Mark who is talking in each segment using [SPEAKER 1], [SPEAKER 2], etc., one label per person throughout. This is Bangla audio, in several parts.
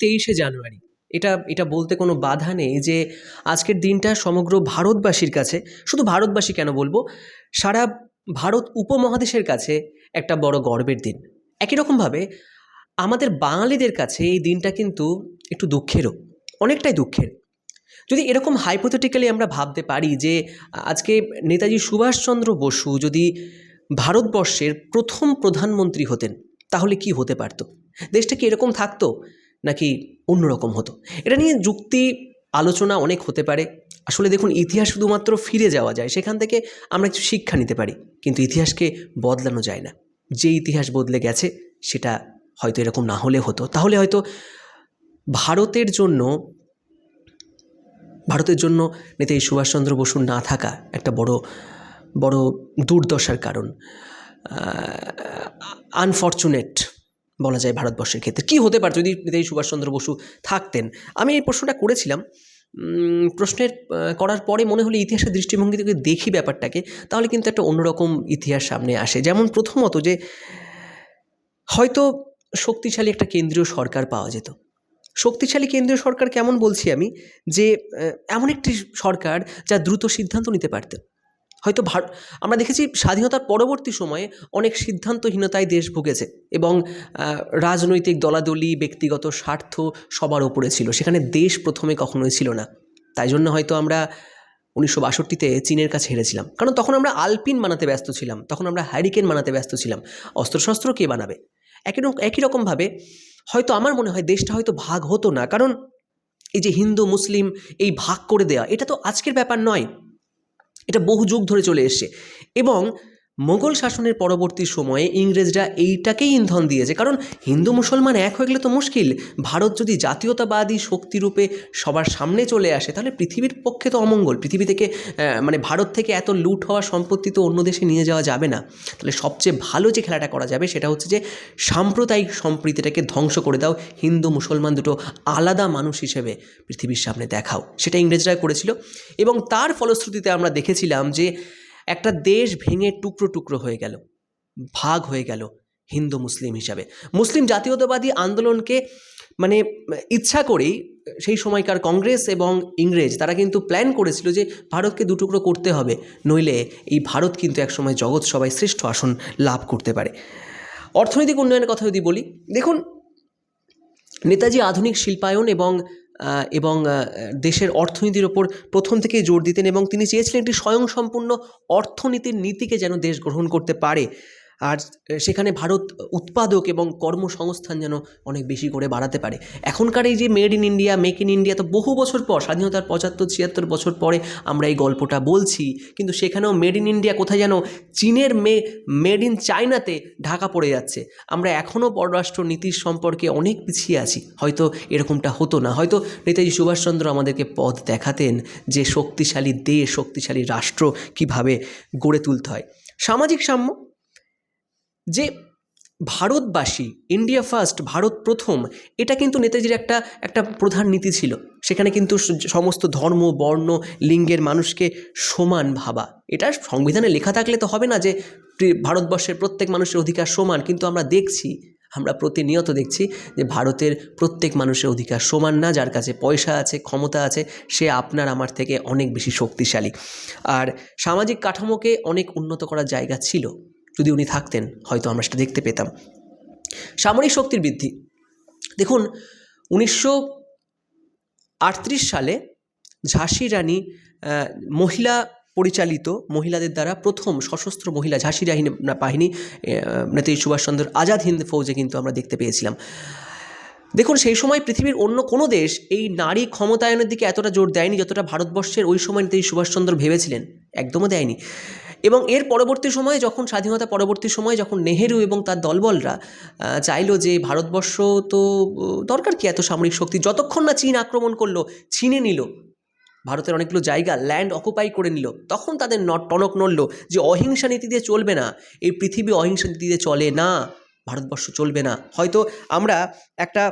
[SPEAKER 1] তেইশে জানুয়ারি। এটা এটা বলতে কোনো বাধা নেই যে আজকের দিনটা সমগ্র ভারতবাসীর কাছে, শুধু ভারতবাসী কেন বলব, সারা ভারত উপমহাদেশের কাছে একটা বড় গর্বের দিন। একই রকমভাবে আমাদের বাঙালিদের কাছে এই দিনটা কিন্তু একটু দুঃখেরও, অনেকটাই দুঃখের। যদি এরকম হাইপোথেটিক্যালি আমরা ভাবতে পারি যে আজকে নেতাজি সুভাষচন্দ্র বসু যদি ভারতবর্ষের প্রথম প্রধানমন্ত্রী হতেন, তাহলে কি হতে পারতো? দেশটা কি এরকম থাকতো? নাকি অন্যরকম হতো? এটা নিয়ে যুক্তি, আলোচনা অনেক হতে পারে। আসলে দেখুন, ইতিহাস শুধুমাত্র ফিরে যাওয়া যায়, সেখান থেকে আমরা কিছু শিক্ষা নিতে পারি, কিন্তু ইতিহাসকে বদলানো যায় না। যে ইতিহাস বদলে গেছে, সেটা হয়তো এরকম না হলে হতো। তাহলে হয়তো ভারতের জন্য ভারতের জন্য নেতাজি সুভাষচন্দ্র বসুর না থাকা একটা বড় বড় দুর্দশার কারণ। আনফর্চুনেট বলা যায় ভারতবর্ষের ক্ষেত্রে। কী হতে পারত যদি নেতাজি সুভাষচন্দ্র বসু থাকতেন? আমি এই প্রশ্নটা করেছিলাম। প্রশ্নের করার পরে মনে হলো ইতিহাসের দৃষ্টিভঙ্গি থেকে দেখি ব্যাপারটাকে, তাহলে কিন্তু একটা অন্যরকম ইতিহাস সামনে আসে। যেমন প্রথমত যে, হয়তো শক্তিশালী একটা কেন্দ্রীয় সরকার পাওয়া যেত। শক্তিশালী কেন্দ্রীয় সরকার কেমন বলছি আমি? যে এমন একটি সরকার যা দ্রুত সিদ্ধান্ত নিতে পারত। হয়তো ভার, আমরা দেখেছি স্বাধীনতার পরবর্তী সময়ে অনেক সিদ্ধান্তহীনতায় দেশ ভুগেছে এবং রাজনৈতিক দলাদলি, ব্যক্তিগত স্বার্থ সবার ওপরে ছিল। সেখানে দেশ প্রথমে কখনোই ছিল না। তাই জন্য হয়তো আমরা উনিশশো বাষট্টিতে চীনের কাছে হেরেছিলাম। কারণ তখন আমরা আলপিন বানাতে ব্যস্ত ছিলাম, তখন আমরা হ্যারিকেন বানাতে ব্যস্ত ছিলাম। অস্ত্রশস্ত্র কে বানাবে? একই একই রকমভাবে হয়তো আমার মনে হয় দেশটা হয়তো ভাগ হতো না। কারণ এই যে হিন্দু, মুসলিম এই ভাগ করে দেওয়া এটা তো আজকের ব্যাপার নয়। এটা বহু যুগ ধরে চলে এসছে। এবং মোগল শাসনের পরবর্তী সময়ে ইংরেজরা এইটাকেই ইন্ধন দিয়েছে। কারণ হিন্দু মুসলমান এক হয়ে গেলে তো মুশকিল। ভারত যদি জাতীয়তাবাদী শক্তিরূপে সবার সামনে চলে আসে, তাহলে পৃথিবীর পক্ষে তো অমঙ্গল। পৃথিবী থেকে মানে ভারত থেকে এত লুট হওয়া সম্পত্তি তো অন্য দেশে নিয়ে যাওয়া যাবে না। তাহলে সবচেয়ে ভালো যে খেলাটা করা যাবে, সেটা হচ্ছে যে সাম্প্রদায়িক সম্প্রীতিটাকে ধ্বংস করে দাও হিন্দু মুসলমান দুটো আলাদা মানুষ হিসেবে পৃথিবীর সামনে দেখাও। সেটা ইংরেজরা করেছিল। এবং তার ফলশ্রুতিতে আমরা দেখেছিলাম যে একটা দেশ ভেঙে টুকরো টুকরো হয়ে গেল, ভাগ হয়ে গেল হিন্দু মুসলিম হিসাবে। মুসলিম জাতীয়তাবাদী আন্দোলনকে মানে ইচ্ছা করেই সেই সময়কার কংগ্রেস এবং ইংরেজ, তারা কিন্তু প্ল্যান করেছিল যে ভারতকে দুটুকরো করতে হবে, নইলে এই ভারত কিন্তু একসময় জগৎ সবাই শ্রেষ্ঠ আসন লাভ করতে পারে। অর্থনৈতিক উন্নয়নের কথা যদি বলি, দেখুন, নেতাজি আধুনিক শিল্পায়ন এবং এবং দেশের অর্থনীতির ওপর প্রথম থেকেই জোর দিতেন এবং তিনি চেয়েছিলেন একটি স্বয়ংসম্পূর্ণ অর্থনীতির নীতিকে যেন দেশ গ্রহণ করতে পারে। আর সেখানে ভারত উৎপাদক এবং কর্মসংস্থান যেন অনেক বেশি করে বাড়াতে পারে। এখনকার এই যে made in India, make in India তো বহু বছর পর, স্বাধীনতার পঁচাত্তর, ছিয়াত্তর বছর পরে আমরা এই গল্পটা বলছি। কিন্তু সেখানেও মেড ইন ইন্ডিয়া কোথায় যেন চীনের মে, মেড ইন চায়নাতে ঢাকা পড়ে যাচ্ছে। আমরা এখনও পররাষ্ট্র নীতির সম্পর্কে অনেক পিছিয়ে আছি। হয়তো এরকমটা হতো না। হয়তো নেতাজি সুভাষচন্দ্র আমাদেরকে পথ দেখাতেন যে শক্তিশালী দেশ, শক্তিশালী রাষ্ট্র কীভাবে গড়ে তুলতে হয়। সামাজিক সাম্য যে ভারতবাসী ইন্ডিয়া ফার্স্ট ভারত প্রথম, এটা কিন্তু নেতাজির একটা একটা প্রধান নীতি ছিল। সেখানে কিন্তু সমস্ত ধর্ম, বর্ণ, লিঙ্গের মানুষকে সমান ভাবা। এটা সংবিধানে লেখা থাকলে তো হবে না যে ভারতবর্ষের প্রত্যেক মানুষের অধিকার সমান, কিন্তু আমরা দেখছি, আমরা প্রতিনিয়ত দেখছি যে ভারতের প্রত্যেক মানুষের অধিকার সমান না, যার কাছে পয়সা আছে, ক্ষমতা আছে, সে আপনার আমার থেকে অনেক বেশি শক্তিশালী। আর সামাজিক কাঠামোকে অনেক উন্নত করার জায়গা ছিল। যদি উনি থাকতেন, হয়তো আমরা সেটা দেখতে পেতাম। সামরিক শক্তির বৃদ্ধি। দেখুন, উনিশশো আটত্রিশ সালে ঝাঁসি রানী মহিলা পরিচালিত, মহিলাদের দ্বারা প্রথম সশস্ত্র মহিলা ঝাঁসি রাহিনী বাহিনী নেতাজি সুভাষচন্দ্র আজাদ হিন্দ ফৌজে কিন্তু আমরা দেখতে পেয়েছিলাম। দেখুন, সেই সময় পৃথিবীর অন্য কোনো দেশ এই নারী ক্ষমতায়নের দিকে এতটা জোর দেয়নি যতটা ভারতবর্ষের ওই সময় নেতাজি সুভাষচন্দ্র ভেবেছিলেন। একদমও দেয়নি। এবং এর পরবর্তী সময়ে যখন, স্বাধীনতা পরবর্তী সময়ে যখন নেহেরু এবং তার দলবলরা চাইলো যে ভারতবর্ষ তো দরকার কি এত সামরিক শক্তি? যতক্ষণ না চীন আক্রমণ করল ছিনে নিল, ভারতের অনেকগুলো জায়গা ল্যান্ড অকুপাই করে নিল, তখন তাদের টনক নড়ল যে অহিংসা নীতি দিয়ে চলবে না, এই পৃথিবী অহিংসা নীতি দিয়ে চলে না, ভারতবর্ষ চলবে না। হয়তো আমরা একটা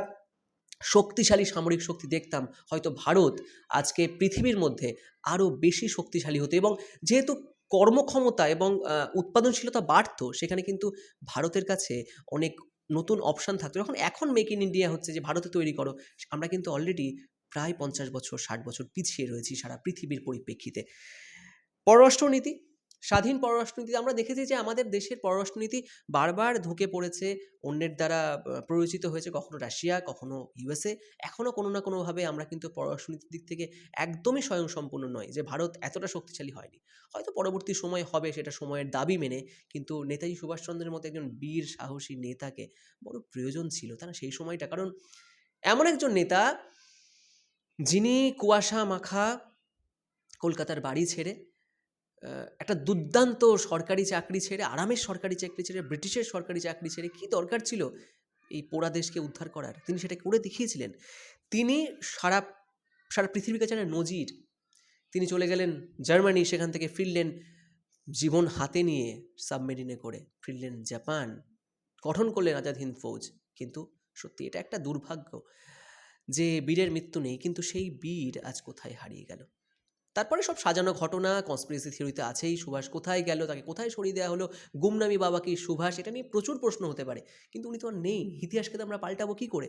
[SPEAKER 1] শক্তিশালী সামরিক শক্তি দেখতাম, হয়তো ভারত আজকে পৃথিবীর মধ্যে আরও বেশি শক্তিশালী হতো এবং যেহেতু কর্মক্ষমতা এবং উৎপাদনশীলতা বাড়তো, সেখানে কিন্তু ভারতের কাছে অনেক নতুন অপশান থাকতো। যখন এখন মেক ইন ইন্ডিয়া হচ্ছে যে, ভারতে তৈরি করো, আমরা কিন্তু অলরেডি প্রায় পঞ্চাশ বছর, ষাট বছর পিছিয়ে রয়েছি সারা পৃথিবীর পরিপ্রেক্ষিতে। পররাষ্ট্রনীতি স্বাধীন পররাষ্ট্রনীতি, আমরা দেখেছি যে আমাদের দেশের পররাষ্ট্রনীতি বারবার ঢুকে পড়েছে, অন্যের দ্বারা প্ররোচিত হয়েছে কখনো রাশিয়া, কখনো ইউএসএ। এখনও কোনো না কোনোভাবে আমরা কিন্তু পররাষ্ট্রনীতির দিক থেকে একদমই স্বয়ংসম্পূর্ণ নয় যে ভারত এতটা শক্তিশালী হয়নি। হয়তো পরবর্তী সময় হবে সেটা সময়ের দাবি মেনে, কিন্তু নেতাজি সুভাষচন্দ্রের মতো একজন বীর, সাহসী নেতাকে বড় প্রয়োজন ছিল তারা সেই সময়টা। কারণ এমন একজন নেতা যিনি কুয়াশা মাখা কলকাতার বাড়ি ছেড়ে একটা দুর্দান্ত সরকারি চাকরি ছেড়ে, আরামের সরকারি চাকরি ছেড়ে, ব্রিটিশের সরকারি চাকরি ছেড়ে কী দরকার ছিল এই পোড়া দেশকে উদ্ধার করার? তিনি সেটা করে দেখিয়েছিলেন। তিনি সারা সারা পৃথিবীর কাছে নজির। তিনি চলে গেলেন জার্মানি, সেখান থেকে ফিরলেন জীবন হাতে নিয়ে সাবমেরিনে করে। ফিরলেন জাপান। গঠন করলেন আজাদ হিন্দ ফৌজ। কিন্তু সত্যি এটা একটা দুর্ভাগ্য যে বীরের মৃত্যু নেই, কিন্তু সেই বীর আজ কোথায় হারিয়ে গেল? তারপরে সব সাজানো ঘটনা কনস্পিরেসি থিওরিতে আছেই। সুভাষ কোথায় গেল? তাকে কোথায় সরিয়ে দেওয়া হলো? গুমনামি বাবা কি সুভাষ? এটা নিয়ে প্রচুর প্রশ্ন হতে পারে। কিন্তু উনি তো আর নেই। ইতিহাসকে তো আমরা পাল্টাবো কী করে?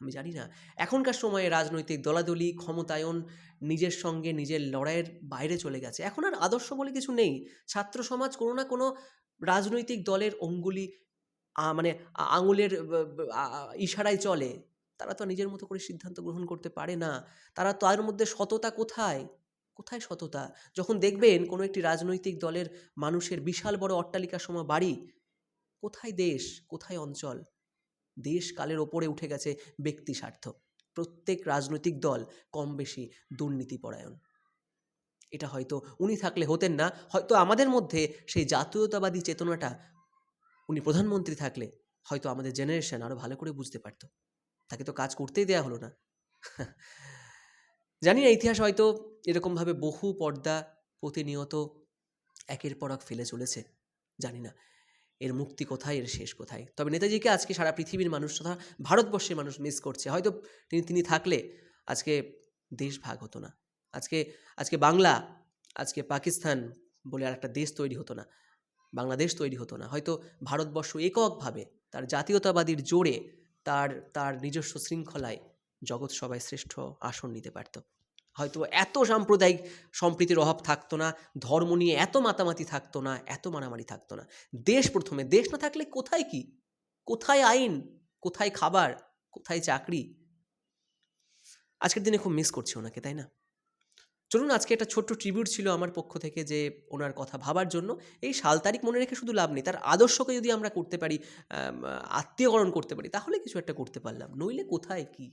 [SPEAKER 1] আমি জানি না। এখনকার সময়ে রাজনৈতিক দলাদলি, ক্ষমতায়ন নিজের সঙ্গে নিজের লড়াইয়ের বাইরে চলে গেছে। এখন আর আদর্শ বলে কিছু নেই। ছাত্র সমাজ কোনো না কোনো রাজনৈতিক দলের অঙ্গুলি মানে আঙুলের ইশারায় চলে। তারা তো নিজের মতো করে সিদ্ধান্ত গ্রহণ করতে পারে না। তারা তার মধ্যে সততা কোথায়? কোথায় সততা? যখন দেখবেন কোনো একটি রাজনৈতিক দলের মানুষের বিশাল বড় অট্টালিকার সময় বাড়ি, কোথায় দেশ, কোথায় অঞ্চল? দেশ কালের ওপরে উঠে গেছে ব্যক্তি স্বার্থ। প্রত্যেক রাজনৈতিক দল কম বেশি দুর্নীতিপরায়ণ। এটা হয়তো উনি থাকলে হতেন না, হয়তো আমাদের মধ্যে সেই জাতীয়তাবাদী চেতনাটা উনি প্রধানমন্ত্রী থাকলে হয়তো আমাদের জেনারেশন আরও ভালো করে বুঝতে পারতো। তাকে তো কাজ করতেই দেয়া হলো না। জানি না, ইতিহাস হয়তো এরকমভাবে বহু পর্দা প্রতিনিয়ত একের পর এক ফেলে চলেছে, জানি না। এর মুক্তি কোথায়, এর শেষ কোথায়? তবে নেতাজিকে আজকে সারা পৃথিবীর মানুষ তথা ভারতবর্ষের মানুষ মিস করছে। হয়তো তিনি তিনি থাকলে আজকে দেশ ভাগ হতো না। আজকে আজকে বাংলা, আজকে পাকিস্তান বলে আর একটা দেশ তৈরি হতো না। বাংলাদেশ তৈরি হতো না। হয়তো ভারতবর্ষ এককভাবে তার জাতীয়তাবাদীর জোরে তার তার নিজস্ব শৃঙ্খলায় জগৎ সবাই শ্রেষ্ঠ আসন নিতে পারত। হয়তো এত সাম্প্রদায়িক সম্প্রীতির অভাব থাকতো না, ধর্ম নিয়ে এত মাতামাতি থাকতো না, এত মারামারি থাকতো না। দেশ প্রথমে, দেশ না থাকলে কোথায় কি? কোথায় আইন? কোথায় খাবার? কোথায় চাকরি? আজকের দিনে খুব মিস করছি ওনাকে, তাই না? চলুন, আজকে একটা ছোট্ট ট্রিবিউট ছিল আমার পক্ষ থেকে যে ওনার কথা ভাবার জন্য। এই সাল তারিখ মনে রেখে শুধু লাভ নেই, তার আদর্শকে যদি আমরা করতে পারি আত্মীয়করণ করতে পারি, তাহলে কিছু একটা করতে পারলাম, নইলে কোথায় কি?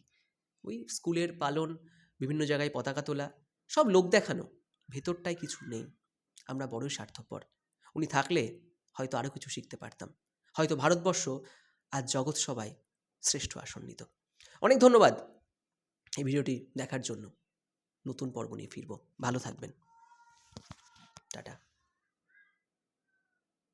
[SPEAKER 1] ওই স্কুলের পালন, বিভিন্ন জায়গায় পতাকা তোলা, সব লোক দেখানো, ভেতরটায় কিছু নেই। আমরা বড়ই স্বার্থপর। উনি থাকলে হয়তো আরও কিছু শিখতে পারতাম। হয়তো ভারতবর্ষ আজ জগৎ সবাই শ্রেষ্ঠ আসন নিত। অনেক ধন্যবাদ এই ভিডিওটি দেখার জন্য। নতুন পর্ব নিয়ে ফিরব। ভালো থাকবেন। টাটা।